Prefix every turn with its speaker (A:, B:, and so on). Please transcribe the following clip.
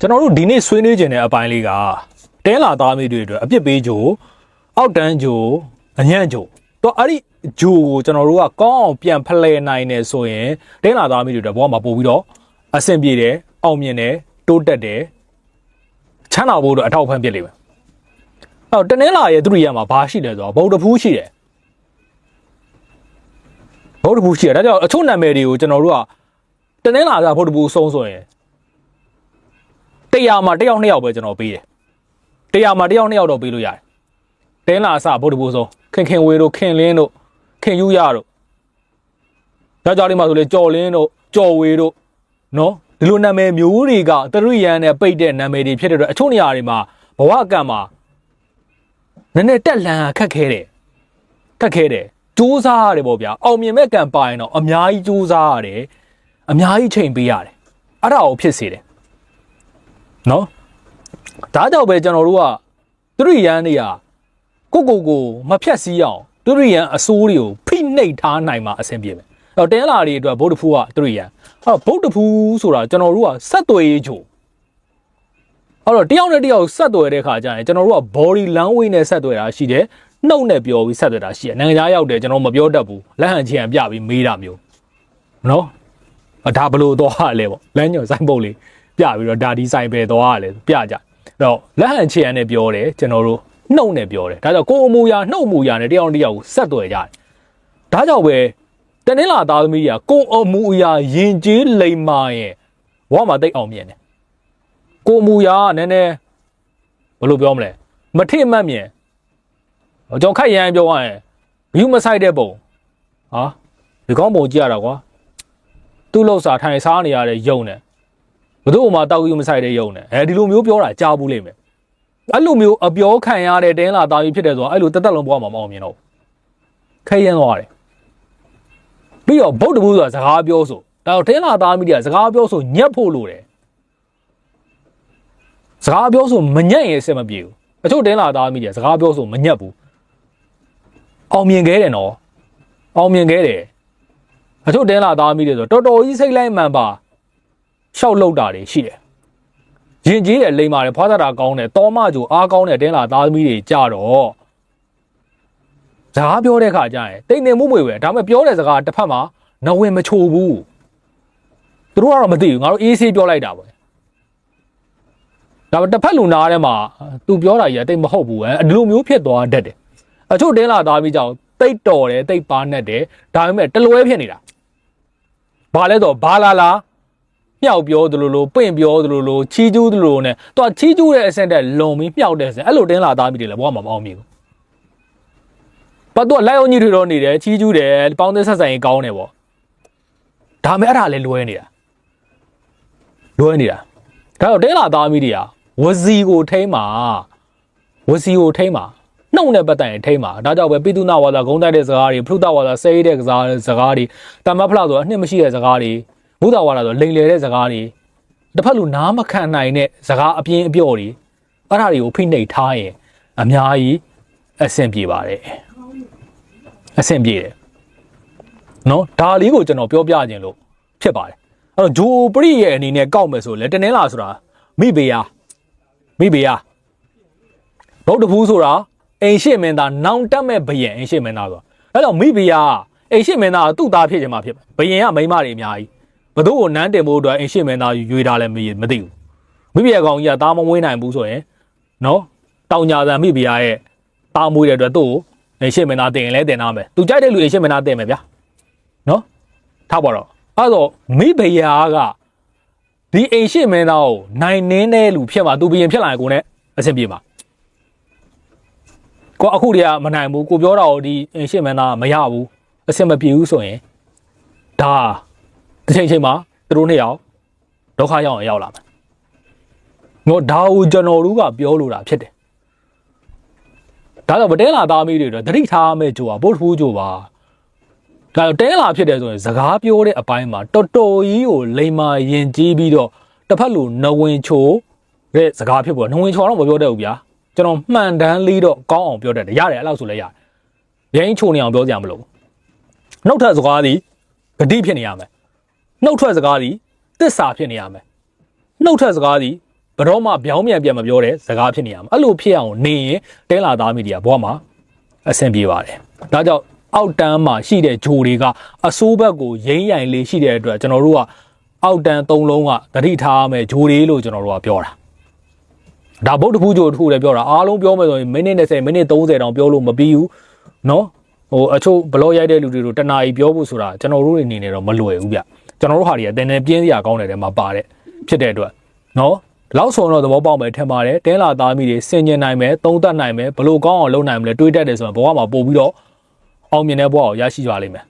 A: ကျွန်တော်တို့ဒီနေ့ဆွေးနွေးခြင်းတဲ့အပိုင်းလေးကတဲလာသားမိတွေအတွက်အပြစ်ပေးကြိုအောက်တန်းကြိုအညံ့ကြိုတော့အဲ့ဒီဂျိုကိုကျွန်တော်တို့ကကောင်းအောင်ပြန်ဖလှယ်နိုင်နေဆိုရင်တဲလာသားမိတွေအတွက်ဘောမှာပို့ပြီးတော့အဆင်ပြေတယ်အောင်မြင်တယ်တိုးတက်တယ်ချမ်းသာဖို့တော့အထောက်အပံ့ဖြစ်လိမ့်မယ်အဲ့တော့တနင်္လာရဲ့သူရိယမှာဘာရှိလဲဆိုတော့ဗုဒ္ဓဖူးရှိတယ်ဗုဒ္ဓဖူးရှိတယ်ဒါကြောင့်အချို့နာမည်တွေကိုကျွန်တော်တို့ကတနင်္လာကဗုဒ္ဓဖူးဆုံးဆိုရင် တရားမှာတစ်ယောက်နှစ်ယောက်ပဲကျွန်တော်ပေးတယ်တရားမှာတစ်ယောက်နှစ်ယောက်တော့ပေးလို့ရတယ်တင်းလာအစဗုဒ္ဓဘုဆုံးခင်ခင်ဝေတို့ခင်လင်းတို့ခင်ယူရတို့ကြောက်ကြောက်လေးမှာဆိုလေကြော်လင်းတို့ကြော်ဝေတို့နော်ဒီလိုနာမည်မျိုးတွေကတရိယန်နဲ့ပိတ်တဲ့နာမည်တွေဖြစ်တဲ့အတွက်အချို့နေရာတွေမှာဘဝကံမှာနည်းနည်းတက်လန်ခက်ခဲတယ်ခက်ခဲတယ်စူးစားရတယ်ပေါ့ဗျာအောင်မြင်မဲ့ကံပါရင်တော့အများကြီးစူးစားရတယ်အများကြီးချိန်ပေးရတယ်အဲ့ဒါကိုဖြစ်စေတယ် နော်ဒါကြောင့်ပဲကျွန်တော်တို့ကသူရိယန်တွေကကိုကိုကိုမဖြတ်စည်းအောင်သူရိယန်အစိုးတွေကိုဖိနှိပ်ထားနိုင်မှာအဆင်ပြေမယ်အဲ့တော့တင်းလာတွေအတွက်ဗုဒ္ဓဖူးကသူရိယန်အဲ့တော့ဗုဒ္ဓဖူးဆိုတာကျွန်တော်တို့ကဆက်သွယ်ရေးချိုအဲ့တော့တယောက်နဲ့တယောက်ဆက်သွယ်တဲ့ခါကျရင်ကျွန်တော်တို့က body language နဲ့ဆက်သွယ်တာရှိတယ်နှုတ်နဲ့ပြောပြီးဆက်သွယ်တာရှိတယ်နိုင်ငံခြားရောက်တယ်ကျွန်တော်မပြောတတ်ဘူးလက်ဟန်ချင်ပြပြီးမေးတာမျိုးနော်အဒါဘလို့သွားရလဲပေါ့လမ်းညွန်ဆိုင်ပုတ်လေး ပြပြီးတော့ဒါဒီဆိုင်ပဲသွားရလဲပြကြအဲ့တော့လက်ဟန်ချီရန်နဲ့ပြောတယ်ကျွန်တော်တို့နှုတ်နဲ့ပြောတယ်ဒါကြောင့်ကိုယ်အမူအရာနှုတ်အမူအရာနဲ့တယောက်နဲ့တယောက်ကိုဆက်သွယ်ကြတယ်ဒါကြောင့်ပဲတနင်္လာသားသမီးကြီးကကိုယ်အမူအရာယဉ်ကျေးလိမ္မာရဲ့ဘဝမှာတိတ်အောင်မြင်တယ်ကိုယ်အမူအရာကနည်းနည်းဘယ်လိုပြောမလဲမထိမှတ်မြင်ကျွန်တော်ခိုက်ရန်ပြောရရင်ဘယူမဆိုင်တဲ့ပုံဟာဒီကောင်းပုံကြည့်ရတာကွာသူ့လောက်စာထိုင်စားနေရတဲ့ယုံနဲ့ ဘယ်သူ့မှတောက်ယူမဆိုင်တဲ့ယုံနဲ့အဲဒီလိုမျိုးပြောတာကြားဘူးလိမ့်မယ်အဲ့လိုမျိုးအပြောခံရတဲ့တင်းလာသားကြီးဖြစ်တယ်ဆိုတော့အဲ့လိုတက်တက်လုံးဘွားမှာမအောင်မြင်တော့ဘူးခဲရင်သွားတယ်ပြီးတော့ဗုဒ္ဓဘုရားစကားပြောဆိုဒါတော့တင်းလာသားမိတွေကစကားပြောဆိုညက်ဖို့လိုတယ်စကားပြောဆိုမညက်ရင်အဆင်မပြေဘူးအချို့တင်းလာသားမိတွေကစကားပြောဆိုမညက်ဘူးအောင်မြင်ခဲ့တယ်နော်အောင်မြင်ခဲ့တယ်အချို့တင်းလာသားမိတယ်ဆိုတော်တော်ကြီးစိတ်လိုက်မှန်ပါ ရှောက်လောက်တာတွေရှိတယ်။ရင်ကြီးတယ်လိမ္မာတယ်ဖွားသတာကောင်းတယ်တောမကြိုအားကောင်းတဲ့တင်းလာသားသမီးတွေကြတော့စကားပြောတဲ့ခါကျရင်တိတ်နေမှုမွေပဲဒါပေမဲ့ပြောတဲ့စကားတစ်ဖက်မှာနဝင်မချိုဘူး။သူတို့ကတော့မသိဘူးငါတို့အေးဆေးပြောလိုက်တာပဲ။ဒါပေမဲ့တစ်ဖက်လူနာထဲမှာသူပြောတာကြီးကတိတ်မဟုတ်ဘူးအဲဒီလိုမျိုးဖြစ်သွားတတ်တယ်။အချို့တင်းလာသားမိကြောင့်တိတ်တော်တယ်တိတ်ပါနဲ့တယ်ဒါပေမဲ့တလွဲဖြစ်နေတာဘာလဲတော့ဘာလာလာ မြောက်ပြောသလိုလိုပင့်ပြောသလိုလိုချီးကျူးသလိုလိုနဲ့သူကချီးကျူးတဲ့အဆင့်တက်လုံပြီးမြောက်တဲ့အဆင့်အဲ့လိုတင်းလာသားမိတယ်လေဘဝမှာမအောင်မြင်ဘူးဘာသူကလိုက်အောင်ကြီးထွေတော့နေတယ်ချီးကျူးတယ်ပေါင်းသင်းဆက်ဆံရေးကောင်းတယ်ပေါ့ဒါမဲ့အဲ့ဒါလည်းလွဲနေတာလွဲနေတာဒါတော့တင်းလာသားမိတွေကဝစီကိုထိမ့်မှာဝစီကိုထိမ့်မှာနှုတ်နဲ့ပတ်သက်ရင်ထိမ့်မှာဒါကြောင့်ပဲပိတုနာဝါဒဂုံးတိုက်တဲ့စကားတွေဖရုဒဝါဒစေးတဲ့စကားစကားတွေတမ္မဖလားဆိုအနှစ်မရှိတဲ့စကားတွေ ဘုဒ္ဓဝါဒဆိုလိန်လေတဲ့စကားတွေတစ်ဖက်လူနားမခံနိုင်တဲ့စကားအပြင်းအပြော့တွေအဲ့ဒါတွေကိုဖိနှိပ်ထားရင်အများကြီးအဆင်ပြေပါတယ်အဆင်ပြေတယ်နော်ဒါလေးကိုကျွန်တော်ပြောပြခြင်းလို့ဖြစ်ပါတယ်အဲ့တော့ဂျိုပရိရဲ့အနေနဲ့ကောက်မယ်ဆိုလဲတနင်္လာဆိုတာမိဘေယာမိဘေယာဗုဒ္ဓဖူးဆိုတာအိမ်ရှိမင်းသားနောင်တက်မဲ့ဘယင်အိမ်ရှိမင်းသားဆိုတာအဲ့တော့မိဖုရားအိမ်ရှိမင်းသားကသူ့သားဖြစ်ချင်မှဖြစ်ဘယင်ကမိန်းမတွေအများကြီး ဘသူ့ကိုနန်းတင်ဖို့အတွက်အိမ်ရှိမင်းသားရွေးထားလဲမမသိဘူးမိဖုရားကောင်ကြီးကသားမမွေးနိုင်ဘူးဆိုရင်နော်တောင်ညာဆန်မိဖုရားရဲ့သားမွေးတဲ့အတွက်သူ့ကိုအိမ်ရှိမင်းသားတင်ရင်လဲတင်သားမယ်သူကြိုက်တဲ့လူအိမ်ရှိမင်းသားတင်မယ်ဗျာနော်ထားပါတော့အဲ့တော့မိဖုရားကဒီအိမ်ရှိမင်းသားကိုနိုင်နင်းတဲ့လူဖြစ်မှာသူဘယင်ဖြစ်လာရင်ကိုနဲ့အဆင်ပြေမှာကိုအခုတည်းကမနိုင်ဘူးကိုပြောတာကိုဒီအင်ရှင်းမန်းသားကမရဘူးအဆင်မပြေဘူးဆိုရင်ဒါ တစ်ချိန်ချိန်မှာသူတို့နှစ်ယောက်ဒုက္ခရောက်အောင်ရောက်လာမယ်ငေါဒါကိုကျွန်တော်တို့ကပြောလို့တာဖြစ်တယ်ဒါတော့ဗတဲလာသားမီးတွေတော့တတိထားမဲ့ကြိုးပါဘုတ်ဖူးကြိုးပါဒါတော့တဲလာဖြစ်တယ်ဆိုရင်စကားပြောတဲ့အပိုင်းမှာတော်တော်ကြီးကိုလိမ္မာယဉ်ကျေးပြီးတော့တစ်ဖက်လူနဝင်ချိုတဲ့စကားဖြစ်ပေါ်နဝင်ချိုတော့မပြောတတ်ဘူးဗျာကျွန်တော်မှန်တမ်းလေးတော့ကောင်းအောင်ပြောတတ်တယ်ရတယ်အဲ့လောက်ဆိုလည်းရတယ်။ရိုင်းချိုနေအောင်ပြောကြမလို့။နှုတ်ထွက်စကားသည်ဂတိဖြစ်နေရမယ်။ နှုတ်ထွက်စကားသည်တစ္ဆာဖြစ်နေရမယ်။နှုတ်ထွက်စကားသည် ဘယ်တော့မှပြောင်းပြန်ပြန်မပြောတဲ့စကားဖြစ်နေရမှာအဲ့လိုဖြစ်အောင်နေရင်တင်းလာသားမီဒီယာဘဝမှာအဆင်ပြေပါတယ်ဒါကြောင့်အောက်တန်းမှာရှိတဲ့ဂျိုတွေကအစိုးဘက်ကိုရိမ့်ရိုင်လေးရှိတဲ့အတွက်ကျွန်တော်တို့ကအောက်တန်းသုံးလုံးကတတိထားရမယ်ဂျိုတွေလို့ကျွန်တော်တို့ကပြောတာဒါဗုဒ္ဓဖူးဂျိုတစ်ခုလည်းပြောတာအားလုံးပြောမယ်ဆိုရင်မိနစ်20မိနစ်30တောင်ပြောလို့မပြီးဘူးเนาะဟိုအချို့ဘလော့ရိုက်တဲ့လူတွေတို့တနားကြီးပြောဖို့ဆိုတာကျွန်တော်တို့အနေနဲ့တော့မလွယ်ဘူးဗျ ကျွန်တော်တို့ဟာတွေအတင်းတင်းပြင်းစရာကောင်းတယ်ထဲမှာပါတဲ့ဖြစ်တဲ့အတွက်နော်လောက်ဆိုတော့သဘောပေါက်မယ်ထင်ပါတယ်တဲလာသားမိတွေဆင်ញင်နိုင်မယ်သုံးသပ်နိုင်မယ်ဘလို့ကောင်းအောင်လုပ်နိုင်မလဲတွေးတတ်တယ်ဆိုရင်ဘဝမှာပို့ပြီးတော့အောင်မြင်တဲ့ဘဝကိုရရှိကြလိမ့်မယ်